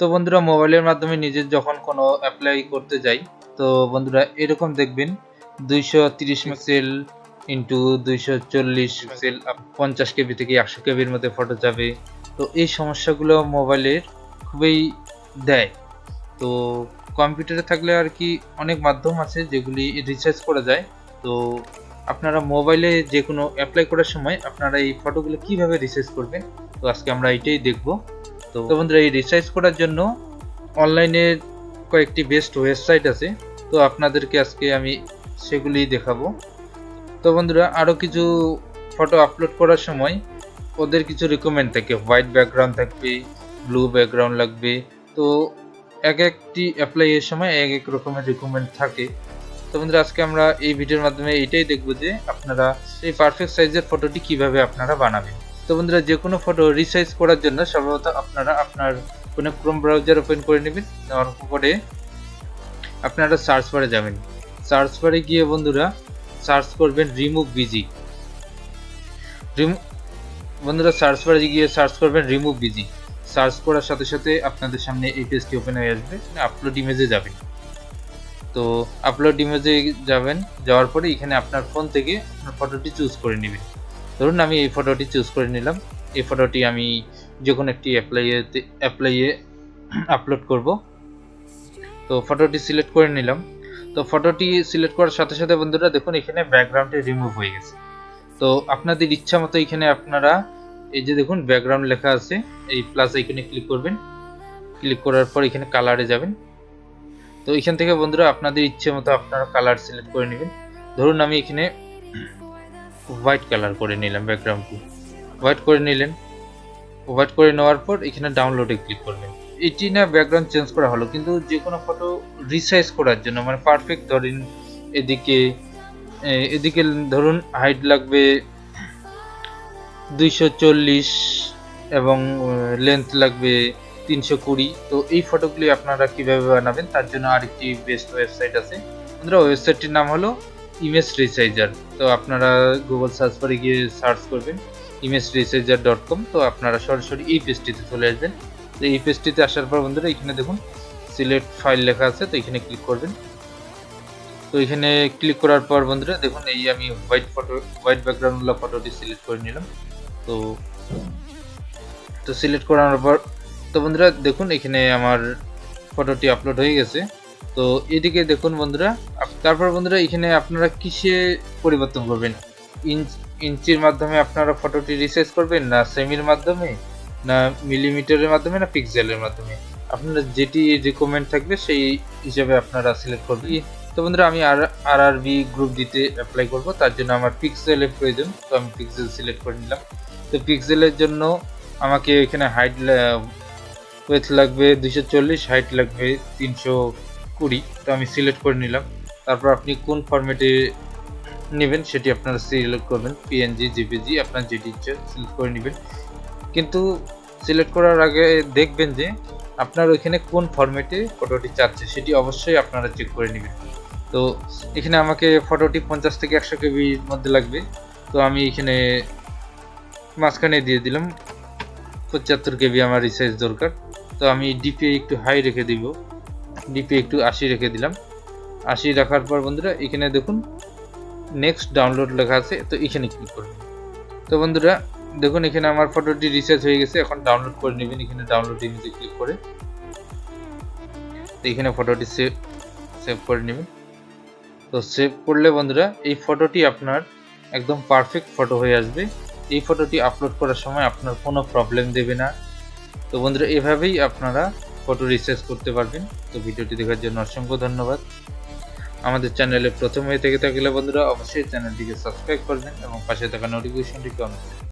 তো বন্ধুরা মোবাইলের মাধ্যমে নিজের যখন কোনো অ্যাপ্লাই করতে যাই, তো বন্ধুরা এরকম দেখবেন, দুইশো তিরিশ পিক্সেল ইন্টু দুইশো চল্লিশ পিক্সেল পঞ্চাশ কেবি থেকে একশো কেবির মধ্যে ফটো যাবে। তো এই সমস্যাগুলো মোবাইলের খুবই দেয়। তো কম্পিউটারে থাকলে আর কি অনেক মাধ্যম আছে যেগুলি রিসার্চ করা যায়। তো আপনারা মোবাইলে যে কোনো অ্যাপ্লাই করার সময় আপনারা এই ফটোগুলো কীভাবে রিসার্চ করবেন, তো আজকে আমরা এটাই দেখব। তো বন্ধুরা, এই রিসার্চ করার জন্য অনলাইনের কয়েকটি বেস্ট ওয়েবসাইট আছে। তো আপনাদেরকে আজকে আমি সেগুলি দেখাবো। তো বন্ধুরা আরও কিছু ফটো আপলোড করার সময় ওদের কিছু রিকমেন্ড থাকে। হোয়াইট ব্যাকগ্রাউন্ড থাকবে ব্লু ব্যাকগ্রাউন্ড লাগবে। তো এক একটি অ্যাপ্লাই এর সময় এক এক রকমের রিকমেন্ড থাকে। তো বন্ধুরা, আজকে আমরা এই ভিডিওর মাধ্যমে এটাই দেখব যে আপনারা এই পারফেক্ট সাইজের ফটোটি কীভাবে আপনারা বানাবেন। তো বন্ধুরা যে কোনো ফটো রিসাইজ করার জন্য সম্ভবত আপনারা আপনার কোনো ক্রোম ব্রাউজার ওপেন করে নেবেন। নেওয়ার পরে আপনারা সার্চ বারে যাবেন। সার্চ বারে গিয়ে বন্ধুরা সার্চ করবেন রিমুভ বিজি বন্ধুরা সার্চ বারে গিয়ে সার্চ করবেন রিমুভ বিজি সার্চ করার সাথে সাথে আপনাদের সামনে এই পেজটি ওপেন হয়ে আসবে। আপলোড ইমেজে যাবেন। তো আপলোড ইমেজে যাবেন। যাওয়ার পরে এখানে আপনার ফোন থেকে আপনার ফটোটি চুজ করে নেবেন। ধরুন আমি এই ফটোটি চুজ করে নিলাম। এই ফটোটি আমি যে কোনো একটি অ্যাপ্লাইয়েতে অ্যাপ্লাইয়ে আপলোড করব। তো ফটোটি সিলেক্ট করে নিলাম। তো ফটোটি সিলেক্ট করার সাথে সাথে বন্ধুরা দেখুন, এখানে ব্যাকগ্রাউন্ডটি রিমুভ হয়ে গেছে। তো আপনাদের ইচ্ছা মতো এখানে আপনারা এই যে দেখুন ব্যাকগ্রাউন্ড লেখা আছে। এই প্লাস এখানে ক্লিক করবেন। ক্লিক করার পর এখানে কালারে যাবেন। তো এখান থেকে বন্ধুরা আপনাদের ইচ্ছে মতো আপনারা কালার সিলেক্ট করে নেবেন। ধরুন আমি এখানে হোয়াইট কালার করে নিলাম ব্যাকগ্রাউন্ডটি হোয়াইট করে নিলেন। হোয়াইট করে নেওয়ার পর এখানে ডাউনলোডে ক্লিক করবেন এটি না ব্যাকগ্রাউন্ড চেঞ্জ করা হলো, কিন্তু যে কোনো ফটো রিসাইজ করার জন্য মানে পারফেক্ট ধরেন এদিকে এদিকে ধরুন হাইট লাগবে দুইশো চল্লিশ এবং লেন্থ লাগবে তিনশো কুড়ি। তো এই ফটোগুলি আপনারা কীভাবে বানাবেন, তার জন্য আরেকটি বেস্ট ওয়েবসাইট আছে। বন্ধুরা ওয়েবসাইটটির নাম হলো ইমেজ রিসাইজার তো আপনারা গুগল সার্চ করে গিয়ে সার্চ করবেন ইমেজ রিসাইজার ডট কম তো আপনারা সরাসরি এই পেজটিতে চলে আসবেন। তো এই পেজটিতে আসার পর বন্ধুরা, এখানে দেখুন সিলেক্ট ফাইল লেখা আছে, তো এখানে ক্লিক করবেন। তো এখানে ক্লিক করার পর বন্ধুরা, দেখুন, এই আমি হোয়াইট ফটো হোয়াইট ব্যাকগ্রাউন্ডওয়ালা ফটোটি সিলেক্ট করে নিলাম। তো তো সিলেক্ট করানোর পর, তো বন্ধুরা, দেখুন, এখানে আমার ফটোটি আপলোড হয়ে গেছে। তো এদিকে দেখুন বন্ধুরা তারপর বন্ধুরা এখানে আপনারা কিসে পরিবর্তন করবেন? ইঞ্চ ইঞ্চির মাধ্যমে আপনারা ফটোটি রিসাইজ করবেন না সেমির মাধ্যমে, না মিলিমিটারের মাধ্যমে, না পিক্সেলের মাধ্যমে? আপনারা যেটি রিকমেন্ড থাকবে সেই হিসাবে আপনারা সিলেক্ট করবেন। তো বন্ধুরা আমি আর আর আর বি গ্রুপ দিতে অ্যাপ্লাই করব, তার জন্য আমার পিক্সেলের প্রয়োজন, তো আমি পিক্সেল সিলেক্ট করে নিলাম। তো পিক্সেলের জন্য আমাকে এখানে হাইট ওয়েথ লাগবে দুশো চল্লিশ হাইট লাগবে তিনশো কুড়ি তো আমি সিলেক্ট করে নিলাম। তারপর আপনি কোন ফরম্যাটে নেবেন সেটি আপনারা সিলেক্ট করবেন। পিএনজি জিপিজি আপনার যেটি ইচ্ছে সিলেক্ট করে নেবেন। কিন্তু সিলেক্ট করার আগে দেখবেন যে আপনার ওইখানে কোন ফরম্যাটে ফটোটি চাচ্ছে, সেটি অবশ্যই আপনারা চেক করে নেবেন। তো এখানে আমাকে ফটোটি পঞ্চাশ থেকে একশো কেবির মধ্যে লাগবে। তো আমি এখানে মাঝখানে দিয়ে দিলাম, পঁচাত্তর কেবি আমার রিসাইজ দরকার। তো আমি ডিপি একটু হাই রেখে দিব। ডিপি একটু আশি রেখে দিলাম। আশি রাখার পর বন্ধুরা, এখানে দেখুন নেক্সট ডাউনলোড লেখা আছে, তো এখানে ক্লিক করবেন তো বন্ধুরা, দেখুন, এখানে আমার ফটোটি রিসার্চ হয়ে গেছে, এখন ডাউনলোড করে নেবেন, এখানে ডাউনলোড ইমেজে ক্লিক করে। তো এখানে ফটোটি সেভ সেভ করে নেবেন। তো সেভ করলে বন্ধুরা, এই ফটোটি আপনার একদম পারফেক্ট ফটো হয়ে আসবে। এই ফটোটি আপলোড করার সময় আপনার কোনো প্রবলেম দেবে না। তো বন্ধুরা, এভাবেই আপনারা ফটো রিসার্চ করতে পারবেন। তো ভিডিওটি দেখার জন্য অসংখ্য ধন্যবাদ। আমাদের চ্যানেলে প্রথম হয়ে থেকে থাকলে বন্ধুরা অবশ্যই চ্যানেলটিকে সাবস্ক্রাইব করবেন এবং পাশে থাকা নোটিফিকেশনটিকে অন করবেন